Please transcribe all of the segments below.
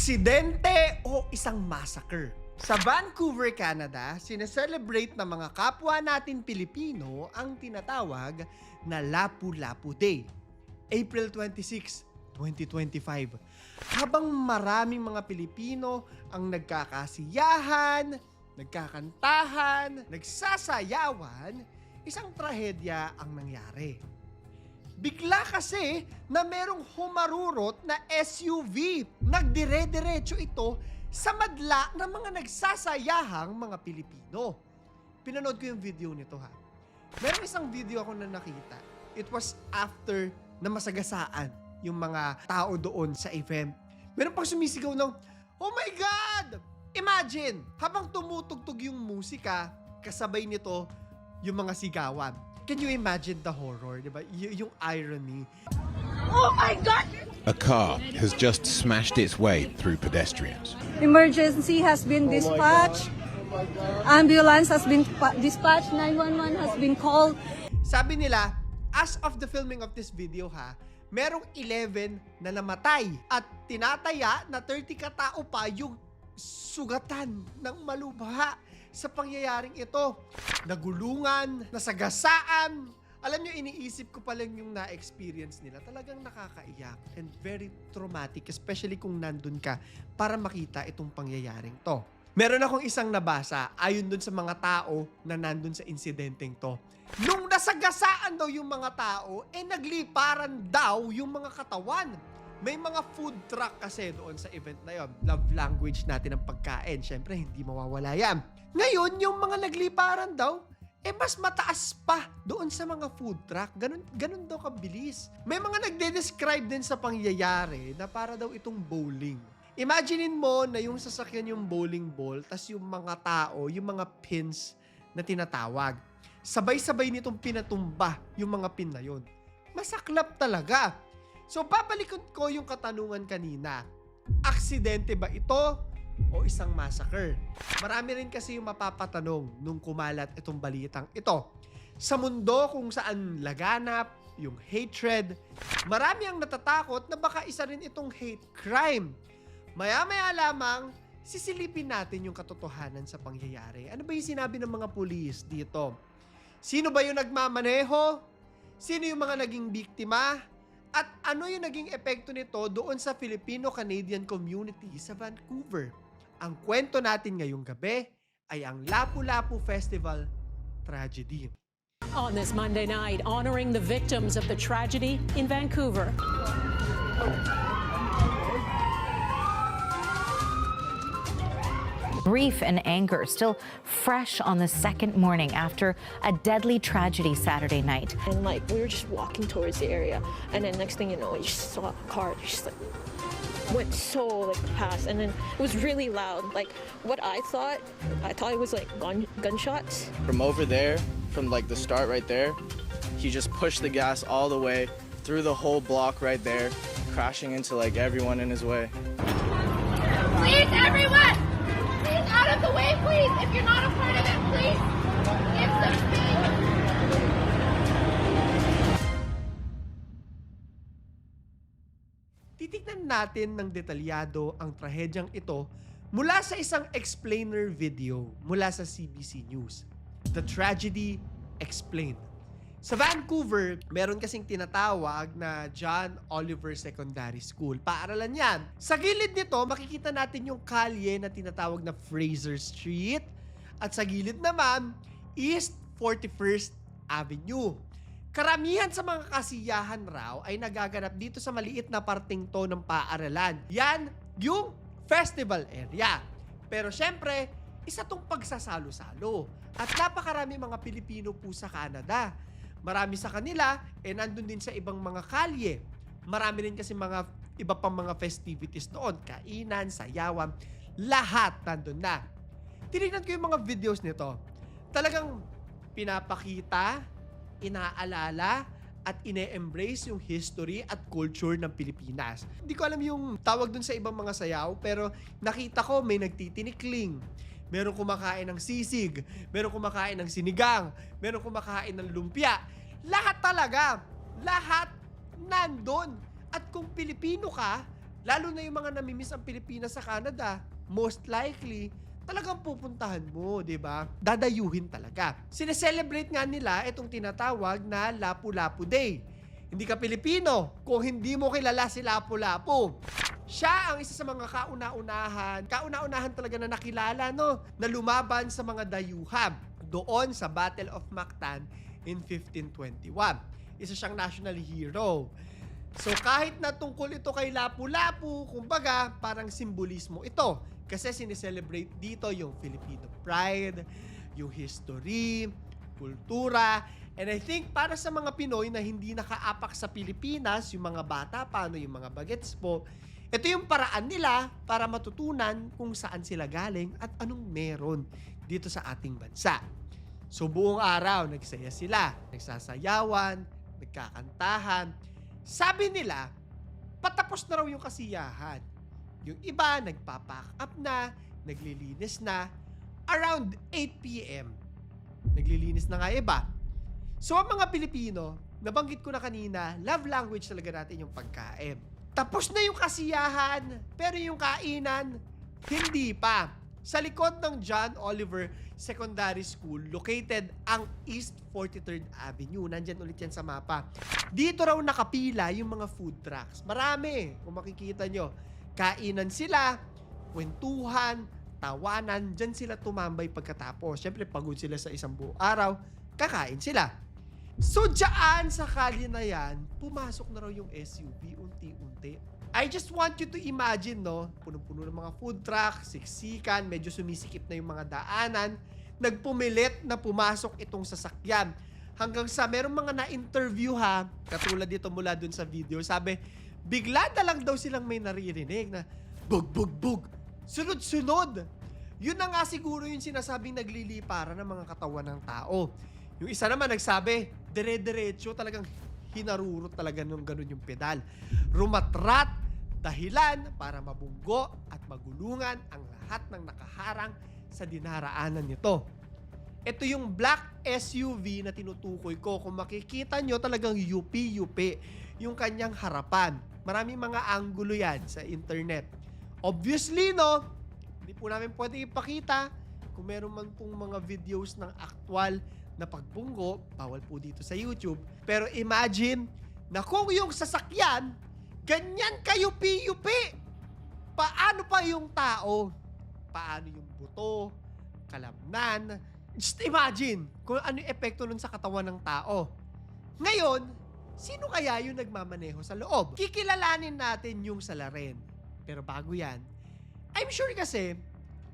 aksidente o isang massacre. Sa Vancouver, Canada, sineselebrate ng mga kapwa natin Pilipino ang tinatawag na Lapu-Lapu Day. April 26, 2025. Habang maraming mga Pilipino ang nagkakasiyahan, nagkakantahan, nagsasayawan, isang trahedya ang nangyari. Bigla kasi na merong humarurot na SUV. Nagdire-diretso ito sa madla ng mga nagsasayahang mga Pilipino. Pinanood ko yung video nito ha. Meron isang video ako na nakita. It was after na masagasaan yung mga tao doon sa event. Meron pang sumisigaw ng, Oh my God! Imagine, habang tumutugtog yung musika, kasabay nito yung mga sigawan. Can you imagine the horror, di ba? Y- yung irony. Oh my God! A car has just smashed its way through pedestrians. Emergency has been dispatched. Ambulance has been pa- dispatched. 911 has been called. Sabi nila, as of the filming of this video ha, merong 11 na namatay at tinataya na 30 katao pa yung sugatan ng malubha sa pangyayaring ito. Nagulungan, nasagasaan. Alam nyo, iniisip ko pa lang yung na-experience nila. Talagang nakakaiyak and very traumatic, especially kung nandun ka para makita itong pangyayaring to. Meron akong isang nabasa ayon dun sa mga tao na nandun sa insidenteng to. Nung nasagasaan daw yung mga tao, eh nagliparan daw yung mga katawan. May mga food truck kasi doon sa event na yon. Love language natin ang pagkain. Siyempre, hindi mawawala yan. Ngayon, yung mga nagliparan daw, eh mas mataas pa doon sa mga food truck. Ganun, ganun daw kabilis. May mga nagde-describe din sa pangyayari na para daw itong bowling. Imaginein mo na yung sasakyan yung bowling ball, tas yung mga tao, yung mga pins na tinatawag. Sabay-sabay nitong pinatumba yung mga pin na yun. Masaklap talaga. So, babalikan ko yung katanungan kanina. Aksidente ba ito o isang massacre? Marami rin kasi yung mapapatanong nung kumalat itong balitang ito. Sa mundo kung saan laganap, yung hatred, marami ang natatakot na baka isa rin itong hate crime. Maya-maya lamang, sisilipin natin yung katotohanan sa pangyayari. Ano ba yung sinabi ng mga pulis dito? Sino ba yung nagmamaneho? Sino yung mga naging biktima? At ano yung naging epekto nito doon sa Filipino-Canadian community sa Vancouver? Ang kwento natin ngayong gabi ay ang Lapu-Lapu Festival Tragedy. On this Monday night, honoring the victims of the tragedy in Vancouver. Grief and anger still fresh on the second morning after a deadly tragedy Saturday night. And like we were just walking towards the area, and then next thing you know, you just saw a car just like went so like past, and then it was really loud. Like what I thought, I thought it was like gun gunshots. From over there, from like the start right there, he just pushed the gas all the way through the whole block right there, crashing into like everyone in his way. Please, everyone! Please! If you're not a part of it, please! Give some space! Titignan natin ng detalyado ang trahedyang ito mula sa isang explainer video mula sa CBC News. The Tragedy Explained. Sa Vancouver, meron kasing tinatawag na John Oliver Secondary School. Paaralan yan. Sa gilid nito, makikita natin yung kalye na tinatawag na Fraser Street. At sa gilid naman, East 41st Avenue. Karamihan sa mga kasiyahan raw ay nagaganap dito sa maliit na parting to ng paaralan. Yan yung festival area. Pero syempre, isa tong pagsasalo-salo. At napakarami mga Pilipino po sa Canada. Marami sa kanila, eh nandun din sa ibang mga kalye. Marami rin kasi mga iba pang mga festivities doon. Kainan, sayawan, lahat nandun na. Tinignan ko yung mga videos nito. Talagang pinapakita, inaalala, at ine-embrace yung history at culture ng Pilipinas. Hindi ko alam yung tawag dun sa ibang mga sayaw, pero nakita ko may nagtitinikling. Meron kumakain ng sisig, meron kumakain ng sinigang, meron kumakain ng lumpia. Lahat talaga, lahat nandun. At kung Pilipino ka, Lalo na yung mga namimiss ang Pilipinas sa Canada, most likely, talagang pupuntahan mo, di ba? Dadayuhin talaga. Sineselebrate nga nila itong tinatawag na Lapu-Lapu Day. Hindi ka Pilipino kung hindi mo kilala si Lapu-Lapu. Siya ang isa sa mga kauna-unahan, kauna-unahan talaga na nakilala, no? Na lumaban sa mga dayuhan doon sa Battle of Mactan in 1521. Isa siyang national hero. So kahit na tungkol ito kay Lapu-Lapu, kumbaga parang simbolismo ito. Kasi sineselebrate dito yung Filipino pride, yung history, kultura, and I think para sa mga Pinoy na hindi nakaapak sa Pilipinas, yung mga bata, paano yung mga bagets po, ito yung paraan nila para matutunan kung saan sila galing at anong meron dito sa ating bansa. So buong araw, nagsaya sila, nagsasayawan, nagkakantahan. Sabi nila, patapos na raw yung kasiyahan. Yung iba, nagpapack up na, naglilinis na, around 8 p.m. Naglilinis na nga iba. So ang mga Pilipino, nabanggit ko na kanina, love language talaga natin yung pagkain. Tapos na yung kasiyahan, pero yung kainan, hindi pa. Sa likod ng John Oliver Secondary School, located ang East 43rd Avenue. Nandyan ulit yan sa mapa. Dito raw nakapila yung mga food trucks. Marami, kung makikita nyo. Kainan sila, kwentuhan, tawanan, dyan sila tumambay pagkatapos. Siyempre, pagod sila sa isang buong araw, kakain sila. So, dyan sa kali na yan, pumasok na raw yung SUV unti-unti. I just want you to imagine, no? Punong-puno ng mga food truck, siksikan, medyo sumisikip na yung mga daanan. Nagpumilit na pumasok itong sasakyan. Hanggang sa merong mga na-interview ha, katulad dito mula dun sa video, sabi, bigla na lang daw silang may naririnig na bug, bug, bug. Sunod-sunod. Yun na nga siguro yung sinasabing nagliliparan ng mga katawan ng tao. Yung isa naman nagsabi, dire-diretso talagang hinarurot talaga nung ganun yung pedal. Rumatrat, dahilan para mabunggo at magulungan ang lahat ng nakaharang sa dinaraanan nito. Ito yung black SUV na tinutukoy ko. Kung makikita nyo, talagang yupi-yupi yung kanyang harapan. Maraming mga anggulo yan sa internet. Obviously, no, hindi po namin pwede ipakita kung meron man pong mga videos ng actual na pagbunggo, bawal po dito sa YouTube. Pero imagine na kung yung sasakyan, ganyan kayo yupi Paano pa yung tao? Paano yung buto? Kalamnan? Just imagine kung ano yung epekto nun sa katawan ng tao. Ngayon, sino kaya yung nagmamaneho sa loob? Kikilalanin natin yung salarin. Pero bago yan, I'm sure kasi,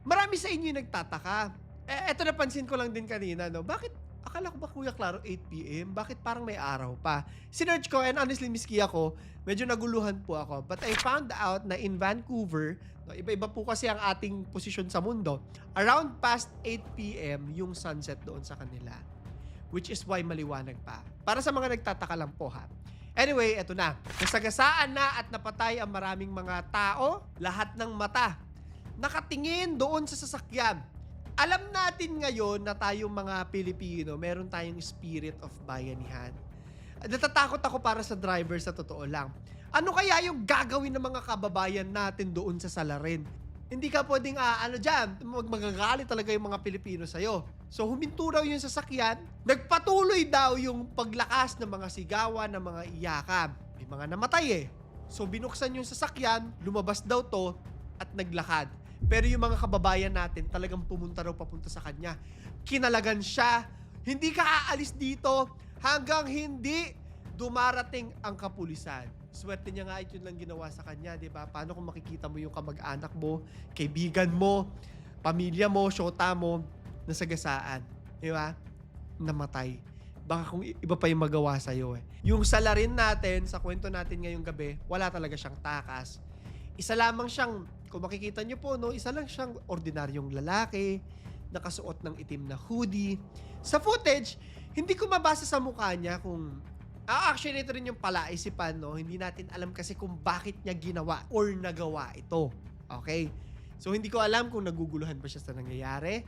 marami sa inyo yung nagtataka. Eh, eto napansin ko lang din kanina, no? Bakit akala ko ba Kuya Klaro 8pm? Bakit parang may araw pa? Sinerch ko and honestly miski ako, medyo naguluhan po ako. But I found out na in Vancouver, no, iba-iba po kasi ang ating posisyon sa mundo, around past 8pm yung sunset doon sa kanila. Which is why maliwanag pa. Para sa mga nagtataka lang po ha. Anyway, eto na. Nasagasaan na at napatay ang maraming mga tao, lahat ng mata. Nakatingin doon sa sasakyan alam natin ngayon na tayong mga Pilipino, meron tayong spirit of bayanihan. Natatakot ako para sa driver sa totoo lang. Ano kaya yung gagawin ng mga kababayan natin doon sa salarin? Hindi ka pwedeng, ah, ano dyan, mag magagalit talaga yung mga Pilipino sa'yo. So huminto raw yung sasakyan, nagpatuloy daw yung paglakas ng mga sigawan, ng mga iyakan. May mga namatay eh. So binuksan yung sasakyan, lumabas daw to, at naglakad. Pero yung mga kababayan natin talagang pumunta raw papunta sa kanya. Kinalagan siya. Hindi ka aalis dito hanggang hindi dumarating ang kapulisan. Swerte niya nga yun lang ginawa sa kanya, di ba? Paano kung makikita mo yung kamag-anak mo, kaibigan mo, pamilya mo, syota mo, nasagasaan. Di ba? Namatay. Baka kung iba pa yung magawa sa'yo eh. Yung salarin natin, sa kwento natin ngayong gabi, wala talaga siyang takas. Isa lamang siyang kung makikita nyo po, no, isa lang siyang ordinaryong lalaki, nakasuot ng itim na hoodie. Sa footage, hindi ko mabasa sa mukha niya kung... Ah, actually, ito rin yung palaisipan, no? Hindi natin alam kasi kung bakit niya ginawa or nagawa ito. Okay? So, hindi ko alam kung naguguluhan ba siya sa nangyayari,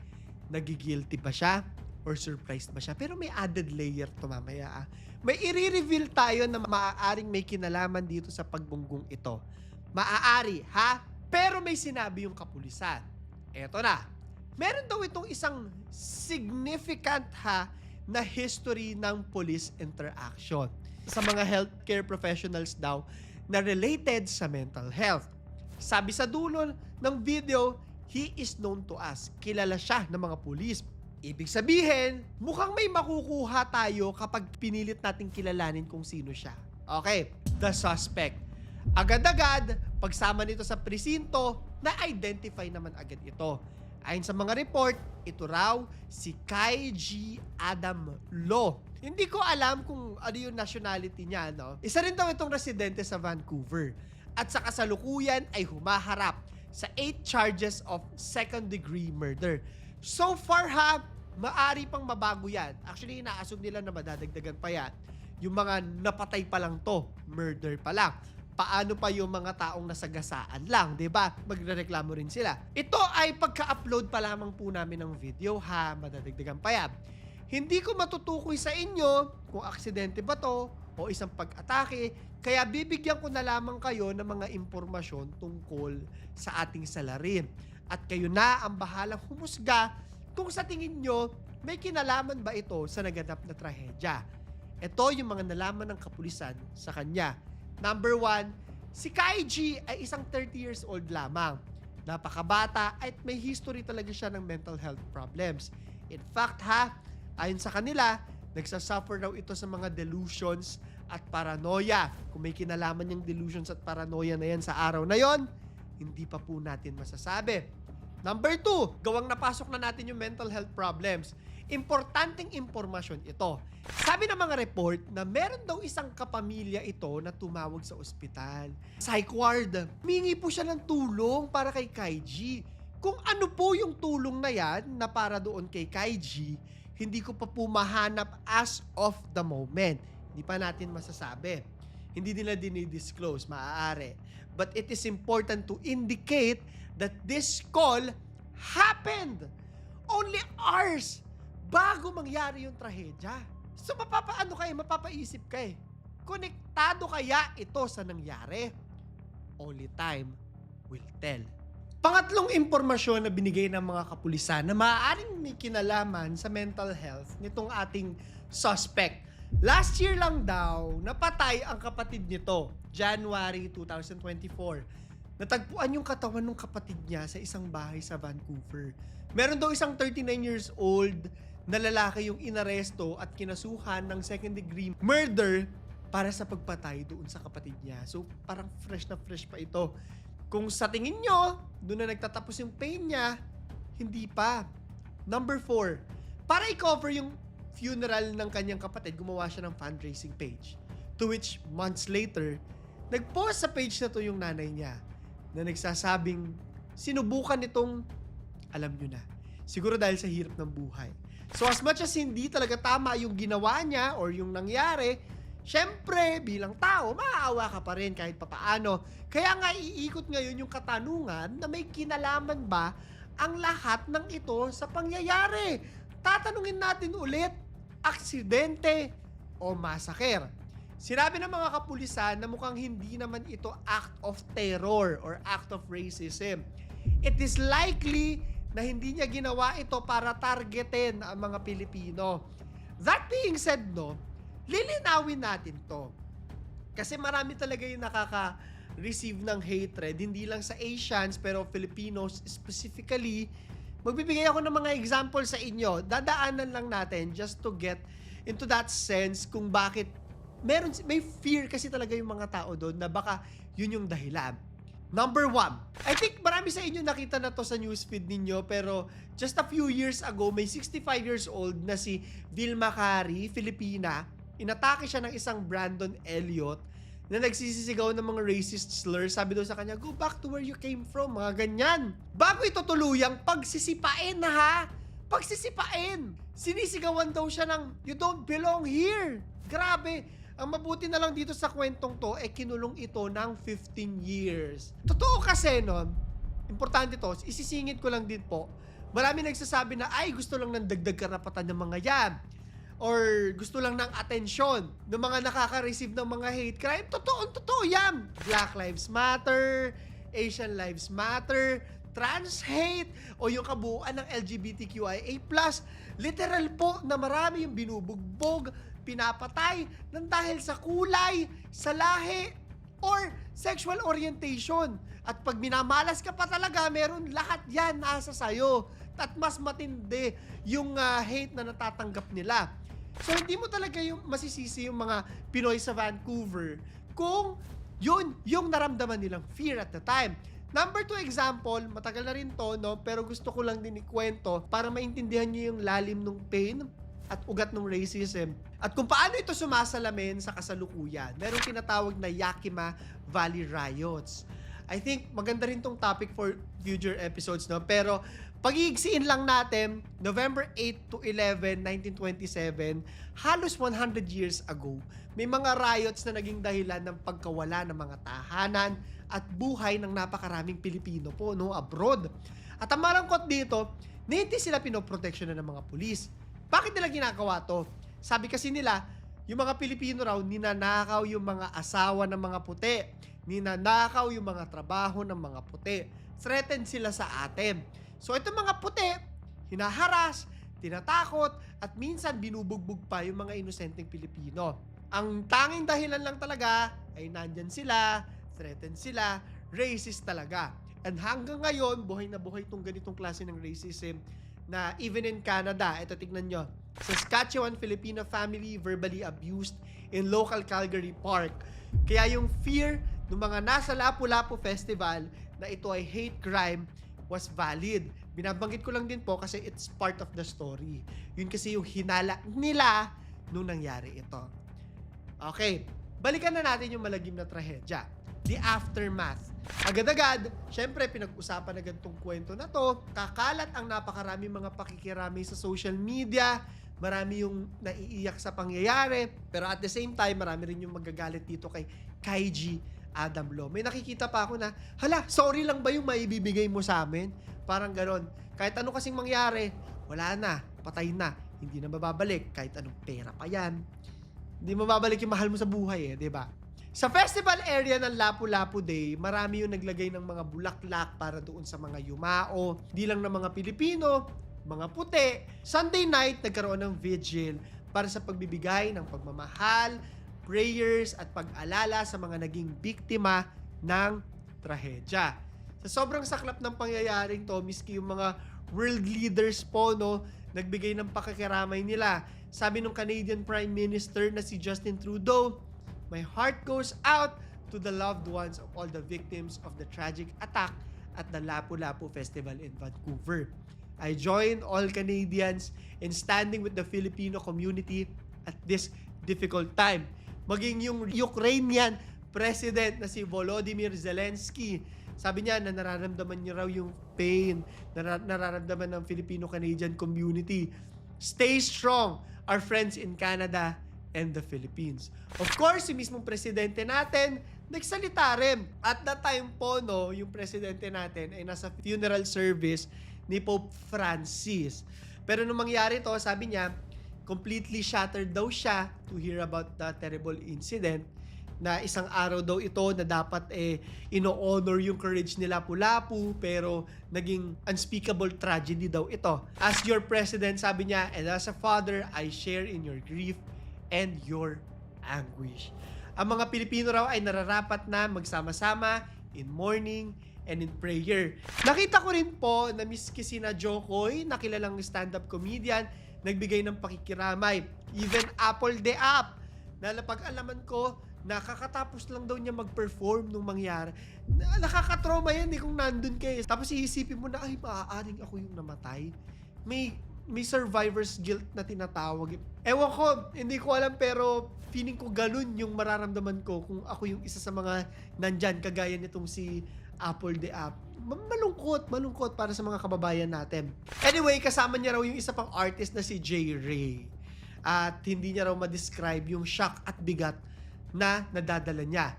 nagigilty ba siya, or surprised ba siya. Pero may added layer to mamaya. Ah. May i-reveal tayo na maaaring may kinalaman dito sa pagbunggong ito. Maaari, ha? Pero may sinabi yung kapulisan. Eto na. Meron daw itong isang significant ha na history ng police interaction sa mga healthcare professionals daw na related sa mental health. Sabi sa dulo ng video, he is known to us. Kilala siya ng mga pulis. Ibig sabihin, mukhang may makukuha tayo kapag pinilit nating kilalanin kung sino siya. Okay, the suspect. Agad-agad, pagsama nito sa presinto, na-identify naman agad ito. Ayon sa mga report, ito raw si Kai G. Adam Lo. Hindi ko alam kung ano yung nationality niya, no? Isa rin daw itong residente sa Vancouver. At sa kasalukuyan ay humaharap sa 8 charges of second degree murder. So far ha, maari pang mabago yan. Actually, inaasog nila na madadagdagan pa yan. Yung mga napatay pa lang to, murder pa lang. Paano pa yung mga taong nasagasaan lang, 'di ba? Magrereklamo rin sila. Ito ay pagka-upload pa lamang po namin ng video ha, madadagdagan pa yan. Hindi ko matutukoy sa inyo kung aksidente ba to o isang pag-atake, kaya bibigyan ko na lamang kayo ng mga impormasyon tungkol sa ating salarin. At kayo na ang bahalang humusga kung sa tingin nyo may kinalaman ba ito sa naganap na trahedya. Ito yung mga nalaman ng kapulisan sa kanya. Number one, si Kai G ay isang 30 years old lamang. Napakabata at may history talaga siya ng mental health problems. In fact ha, ayon sa kanila, nagsasuffer daw ito sa mga delusions at paranoia. Kung may kinalaman yung delusions at paranoia na yan sa araw na yon, hindi pa po natin masasabi. Number two, gawang napasok na natin yung mental health problems. Importanteng impormasyon ito. Sabi ng mga report na meron daw isang kapamilya ito na tumawag sa ospital. Psych ward. Mingi po siya ng tulong para kay Kaiji. Kung ano po yung tulong na yan na para doon kay Kaiji, hindi ko pa po mahanap as of the moment. Hindi pa natin masasabi. Hindi nila dinidisclose, maaari. But it is important to indicate that this call happened only hours bago mangyari yung trahedya. So mapapaano kayo, mapapaisip ka eh. Konektado kaya ito sa nangyari? Only time will tell. Pangatlong impormasyon na binigay ng mga kapulisan na maaaring may kinalaman sa mental health nitong ating suspect. Last year lang daw, napatay ang kapatid nito, January 2024. Natagpuan yung katawan ng kapatid niya sa isang bahay sa Vancouver. Meron daw isang 39 years old na lalaki yung inaresto at kinasuhan ng second degree murder para sa pagpatay doon sa kapatid niya. So, parang fresh na fresh pa ito. Kung sa tingin nyo, doon na nagtatapos yung pain niya, hindi pa. Number four, para i-cover yung funeral ng kanyang kapatid, gumawa siya ng fundraising page. To which, months later, nag-post sa page na to yung nanay niya na nagsasabing, sinubukan nitong, alam nyo na, siguro dahil sa hirap ng buhay. So as much as hindi talaga tama yung ginawa niya or yung nangyari, syempre, bilang tao, maaawa ka pa rin kahit papaano. Kaya nga iikot ngayon yung katanungan na may kinalaman ba ang lahat ng ito sa pangyayari. Tatanungin natin ulit, aksidente o masaker. Sinabi ng mga kapulisan na mukhang hindi naman ito act of terror or act of racism. It is likely na hindi niya ginawa ito para targetin ang mga Pilipino. That being said, no, lilinawin natin to. Kasi marami talaga yung nakaka-receive ng hatred, hindi lang sa Asians, pero Filipinos specifically. Magbibigay ako ng mga example sa inyo. Dadaanan lang natin just to get into that sense kung bakit meron, may fear kasi talaga yung mga tao doon na baka yun yung dahilan. Number one, I think marami sa inyo nakita na to sa newsfeed ninyo pero just a few years ago, may 65 years old na si Vilma Cari, Filipina. Inatake siya ng isang Brandon Elliot na nagsisisigaw ng mga racist slurs. Sabi daw sa kanya, go back to where you came from, mga ganyan. Bago ito tuluyang pagsisipain na ha, pagsisipain. Sinisigawan daw siya ng, you don't belong here. Grabe. Ang mabuti na lang dito sa kwentong to, eh kinulong ito ng 15 years. Totoo kasi nun, importante to, isisingit ko lang din po, marami nagsasabi na, ay gusto lang ng dagdag karapatan ng mga yan. or gusto lang ng atensyon ng mga nakaka-receive ng mga hate crime, totoo, totoo yan. Black Lives Matter, Asian Lives Matter, trans hate, o yung kabuuan ng LGBTQIA+. Literal po na marami yung binubugbog, pinapatay ng dahil sa kulay, sa lahi, or sexual orientation. At pag minamalas ka pa talaga, meron lahat yan nasa sayo. At mas matindi yung ah, hate na natatanggap nila. So hindi mo talaga yung masisisi yung mga Pinoy sa Vancouver kung yun yung naramdaman nilang fear at the time. Number two example, matagal na rin to, no? Pero gusto ko lang din ikwento para maintindihan nyo yung lalim ng pain at ugat ng racism. At kung paano ito sumasalamin sa kasalukuyan. Merong tinatawag na Yakima Valley Riots. I think maganda rin tong topic for future episodes, no? Pero pag-iigsiin lang natin, November 8 to 11, 1927, halos 100 years ago, may mga riots na naging dahilan ng pagkawala ng mga tahanan at buhay ng napakaraming Pilipino po, no, abroad. At ang malangkot dito, na hindi sila pinoproteksyon ng mga pulis. Bakit nila ginagawa to? Sabi kasi nila, yung mga Pilipino raw, ninanakaw yung mga asawa ng mga puti. Ninanakaw yung mga trabaho ng mga puti. Threatened sila sa atin. So itong mga puti, hinaharas, tinatakot, at minsan binubugbog pa yung mga inosenteng Pilipino. Ang tanging dahilan lang talaga ay nandyan sila, threatened sila, racist talaga. And hanggang ngayon, buhay na buhay itong ganitong klase ng racism na even in Canada, ito tignan nyo, Saskatchewan Filipino family verbally abused in local Calgary Park. Kaya yung fear ng mga nasa Lapu-Lapu Festival na ito ay hate crime was valid. Binabanggit ko lang din po kasi it's part of the story. Yun kasi yung hinala nila nung nangyari ito. Okay, balikan na natin yung malagim na trahedya. The aftermath. Agad-agad, syempre pinag-usapan na ganitong kwento na to. Kakalat ang napakarami mga pakikirami sa social media. Marami yung naiiyak sa pangyayari. Pero at the same time, marami rin yung magagalit dito kay Kaiji Adam Lo. May nakikita pa ako na, hala, sorry lang ba yung maibibigay mo sa amin? Parang ganon. Kahit ano kasing mangyari, wala na, patay na. Hindi na mababalik. Kahit anong pera pa yan. Hindi mababalik yung mahal mo sa buhay eh, di ba? Sa festival area ng Lapu-Lapu Day, marami yung naglagay ng mga bulaklak para doon sa mga yumao. Di lang ng mga Pilipino, mga puti. Sunday night, nagkaroon ng vigil para sa pagbibigay ng pagmamahal, prayers at pag-alala sa mga naging biktima ng trahedya. Sa sobrang saklap ng pangyayaring to, miski yung mga world leaders po, no, nagbigay ng pakikiramay nila. Sabi ng Canadian Prime Minister na si Justin Trudeau, My heart goes out to the loved ones of all the victims of the tragic attack at the Lapu-Lapu Festival in Vancouver. I join all Canadians in standing with the Filipino community at this difficult time. Maging yung Ukrainian president na si Volodymyr Zelensky, sabi niya na nararamdaman niya raw yung pain, nara- nararamdaman ng Filipino-Canadian community. Stay strong, our friends in Canada and the Philippines. Of course, si mismong presidente natin, nagsalita rin. At that time po, no, yung presidente natin ay nasa funeral service ni Pope Francis. Pero nung mangyari to, sabi niya, completely shattered daw siya to hear about the terrible incident na isang araw daw ito na dapat eh ino-honor yung courage ni Lapu-Lapu pero naging unspeakable tragedy daw ito. As your president, sabi niya, and as a father, I share in your grief and your anguish. Ang mga Pilipino raw ay nararapat na magsama-sama in mourning and in prayer. Nakita ko rin po na miski sina Jokoy, na kilalang stand-up comedian, nagbigay ng pakikiramay. Even Apple the App, na napag-alaman ko, nakakatapos lang daw niya mag-perform nung mangyari. Na- Nakakatrauma yan eh kung nandun kayo. Tapos iisipin mo na, ay, maaaring ako yung namatay. May may survivor's guilt na tinatawag. Ewan ko, hindi ko alam pero feeling ko ganun yung mararamdaman ko kung ako yung isa sa mga nandyan kagaya nitong si Apple the App. Ma- Malungkot, malungkot para sa mga kababayan natin. Anyway, kasama niya raw yung isa pang artist na si J. Ray. At hindi niya raw ma-describe yung shock at bigat na nadadala niya.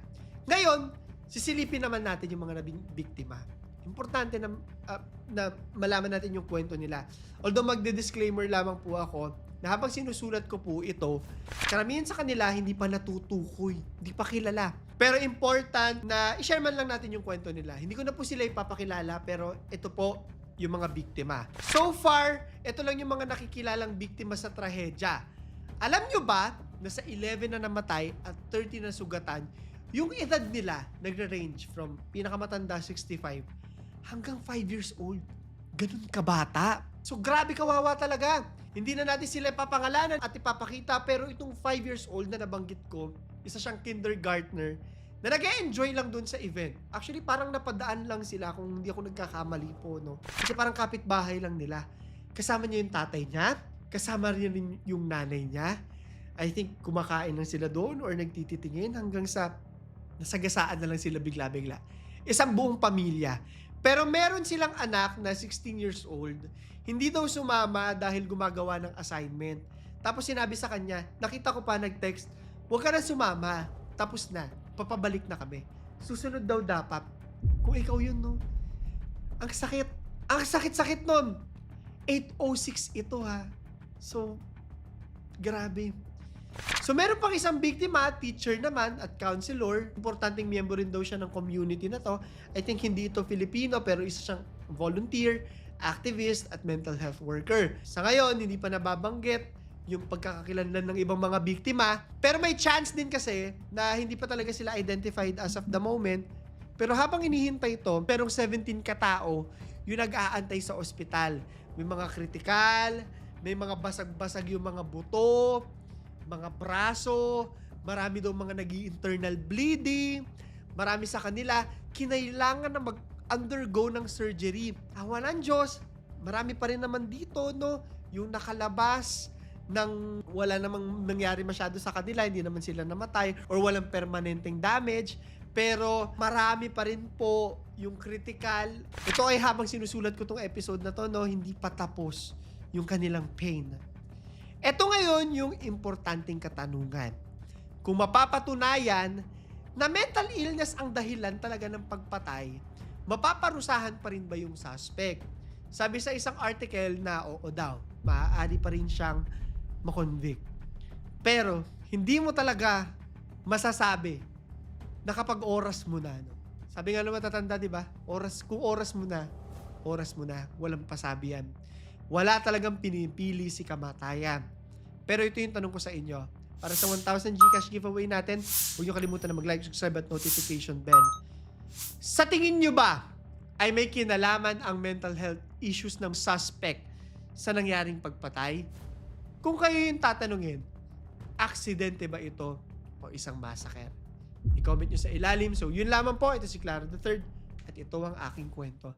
Ngayon, sisilipin naman natin yung mga nabing biktima importante na, ah, na malaman natin yung kwento nila. Although magde-disclaimer lamang po ako, na habang sinusulat ko po ito, karamihan sa kanila hindi pa natutukoy, hindi pa kilala. Pero important na i-share man lang natin yung kwento nila. Hindi ko na po sila ipapakilala pero ito po yung mga biktima. So far, ito lang yung mga nakikilalang biktima sa trahedya. Alam nyo ba na sa 11 na namatay at 30 na sugatan, yung edad nila nagre-range from pinakamatanda 65 hanggang 5 years old. Ganun kabata. So grabe kawawa talaga. Hindi na natin sila papangalanan at ipapakita pero itong 5 years old na nabanggit ko, isa siyang kindergartner na nag enjoy lang dun sa event. Actually, parang napadaan lang sila kung hindi ako nagkakamali po, no? Kasi parang kapitbahay lang nila. Kasama niya yung tatay niya, kasama rin yung nanay niya. I think kumakain lang sila doon or nagtititingin hanggang sa nasagasaan na lang sila bigla-bigla. Isang buong pamilya. Pero meron silang anak na 16 years old, hindi daw sumama dahil gumagawa ng assignment. Tapos sinabi sa kanya, nakita ko pa nag-text, huwag ka na sumama, tapos na, papabalik na kami. Susunod daw dapat. Kung ikaw yun, no? Ang sakit. Ang sakit-sakit nun. 806 ito, ha? So, grabe. So meron pang isang biktima, teacher naman at counselor. Importanteng miyembro rin daw siya ng community na to. I think hindi ito Filipino pero isa siyang volunteer, activist at mental health worker. Sa ngayon, hindi pa nababanggit yung pagkakakilanlan ng ibang mga biktima. Pero may chance din kasi na hindi pa talaga sila identified as of the moment. Pero habang inihintay ito, perong 17 katao yung nag-aantay sa ospital. May mga kritikal, may mga basag-basag yung mga buto, mga braso, marami daw mga nag internal bleeding, marami sa kanila kinailangan na mag-undergo ng surgery. Awa ng Diyos, marami pa rin naman dito, no? Yung nakalabas nang wala namang nangyari masyado sa kanila, hindi naman sila namatay or walang permanenteng damage. Pero marami pa rin po yung critical. Ito ay habang sinusulat ko tong episode na to, no, hindi pa tapos yung kanilang pain. Ito ngayon yung importanteng katanungan. Kung mapapatunayan na mental illness ang dahilan talaga ng pagpatay, mapaparusahan pa rin ba yung suspect? Sabi sa isang article na oo daw, maaari pa rin siyang makonvict. Pero, hindi mo talaga masasabi na kapag oras mo na. No? Sabi nga naman tatanda, di ba? Oras, kung oras mo na, oras mo na. Walang pasabi yan. Wala talagang pinipili si kamatayan. Pero ito yung tanong ko sa inyo. Para sa 1,000 Gcash giveaway natin, huwag niyo kalimutan na mag-like, subscribe at notification bell. Sa tingin nyo ba ay may kinalaman ang mental health issues ng suspect sa nangyaring pagpatay? Kung kayo yung tatanungin, aksidente ba ito o isang massacre? I-comment nyo sa ilalim. So, yun lamang po. Ito si Clara Third at ito ang aking kwento.